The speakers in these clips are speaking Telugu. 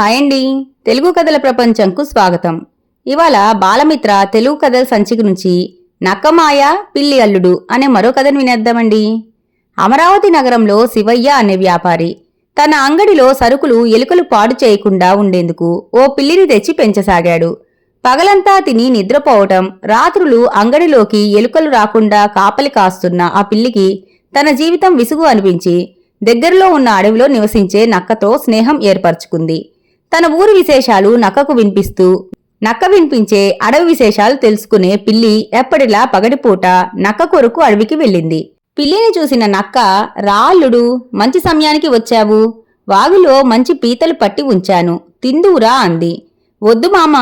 హాయ్ అండి. తెలుగు కథల ప్రపంచంకు స్వాగతం. ఇవాళ బాలమిత్ర తెలుగు కథల సంచిక నుంచి నక్కమాయ పిల్లి అల్లుడు అనే మరో కథను వినేద్దామండి. అమరావతి నగరంలో శివయ్య అనే వ్యాపారి తన అంగడిలో సరుకులు ఎలుకలు పాడు చేయకుండా ఉండేందుకు ఓ పిల్లిని తెచ్చి పెంచసాగాడు. పగలంతా తిని నిద్రపోవటం రాత్రులు అంగడిలోకి ఎలుకలు రాకుండా కాపలి కాస్తున్న ఆ పిల్లికి తన జీవితం విసుగు అనిపించి దగ్గరలో ఉన్న అడవిలో నివసించే నక్కతో స్నేహం ఏర్పరచుకుంది. తన ఊరి విశేషాలు నక్కకు వినిపిస్తూ నక్క వినిపించే అడవి విశేషాలు తెలుసుకునే పిల్లి ఎప్పటిలా పగటిపూట నక్క కొరకు అడవికి వెళ్ళింది. పిల్లిని చూసిన నక్క రాళ్ళుడు మంచి సమయానికి వచ్చావు. వాగులో మంచి పీతలు పట్టి ఉంచాను. తిందువురా అంది. వద్దు మామ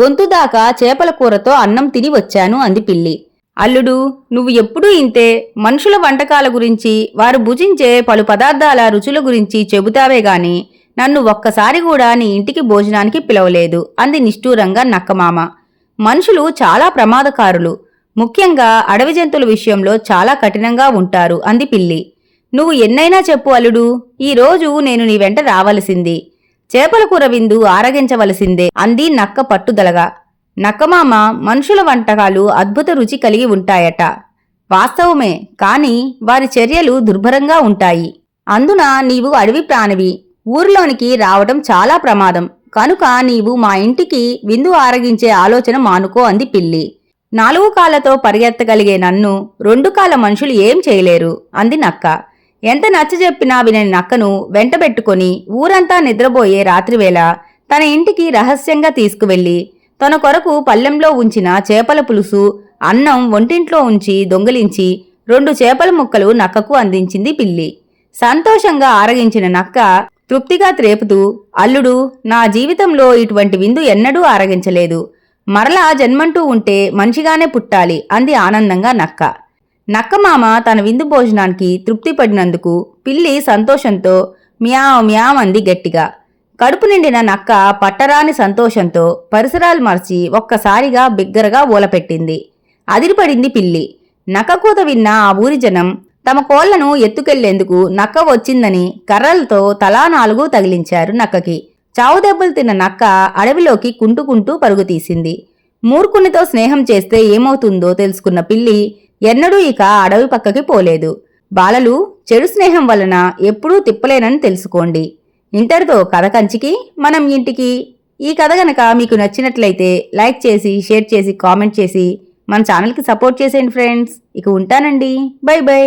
గొంతు దాకా చేపల కూరతో అన్నం తిని వచ్చాను అంది పిల్లి. అల్లుడు నువ్వు ఎప్పుడూ ఇంతే. మనుషుల వంటకాల గురించి వారు భుజించే పలు పదార్థాల రుచుల గురించి చెబుతావే గాని నన్ను ఒక్కసారి కూడా నీ ఇంటికి భోజనానికి పిలవలేదు అంది నిష్ఠూరంగా నక్కమామ. మనుషులు చాలా ప్రమాదకారులు. ముఖ్యంగా అడవి జంతువుల విషయంలో చాలా కఠినంగా ఉంటారు అంది పిల్లి. నువ్వు ఎన్నైనా చెప్పు అల్లుడు ఈ రోజు నేను నీ వెంట రావలసింది. చేపల కూర విందు ఆరగించవలసిందే అంది నక్క పట్టుదలగా. నక్కమామ మనుషుల వంటకాలు అద్భుత రుచి కలిగి ఉంటాయట. వాస్తవమే కాని వారి చర్యలు దుర్భరంగా ఉంటాయి. అందున నీవు అడవి ప్రాణివి ఊర్లోనికి రావటం చాలా ప్రమాదం. కనుక నీవు మా ఇంటికి విందు ఆరగించే ఆలోచన మానుకో అంది పిల్లి. నాలుగు కాళ్ళతో పరిగెత్తగలిగే నన్ను రెండు కాళ్ళ మనుషులు ఏం చేయలేరు అంది నక్క. ఎంత నచ్చజెప్పినా వినని నక్కను వెంటబెట్టుకొని ఊరంతా నిద్రపోయే రాత్రివేళ తన ఇంటికి రహస్యంగా తీసుకువెళ్ళి తన కొరకు పల్లెంలో ఉంచిన చేపల పులుసు అన్నం వంటింట్లో ఉంచి దొంగిలించి రెండు చేపల ముక్కలు నక్కకు అందించింది పిల్లి. సంతోషంగా ఆరగించిన నక్క తృప్తిగా త్రేపుతూ అల్లుడు నా జీవితంలో ఇటువంటి విందు ఎన్నడూ ఆరగించలేదు. మరలా జన్మంటూ ఉంటే మనిషిగానే పుట్టాలి అంది ఆనందంగా నక్క. నక్కమామ తన విందు భోజనానికి తృప్తి పడినందుకు పిల్లి సంతోషంతో మ్యావ్ మ్యావ్ అంది గట్టిగా. కడుపు నిండిన నక్క పట్టరాని సంతోషంతో పరిసరాలు మర్చి ఒక్కసారిగా బిగ్గరగా ఊలపెట్టింది అదిరిపడింది పిల్లి. నక్కకూత విన్న ఆ ఊరి జనం తమ కోళ్ళను ఎత్తుకెళ్ళేందుకు నక్క వచ్చిందని కర్రలతో తలా నాలుగు తగిలించారు నక్కకి. చావు దెబ్బలు తిన్న నక్క అడవిలోకి కుంటుకుంటూ పరుగు తీసింది. మూర్ఖునితో స్నేహం చేస్తే ఏమవుతుందో తెలుసుకున్న పిల్లి ఎన్నడూ ఇక అడవి పక్కకి పోలేదు. బాలలు చెడు స్నేహం వలన ఎప్పుడూ తిప్పలేనని తెలుసుకోండి. ఇంతటితో కథ కంచికి మనం ఇంటికి. ఈ కథ గనక మీకు నచ్చినట్లయితే లైక్ చేసి షేర్ చేసి కామెంట్ చేసి మన ఛానల్కి సపోర్ట్ చేసేయండి ఫ్రెండ్స్. ఇక ఉంటానండి. Bye bye.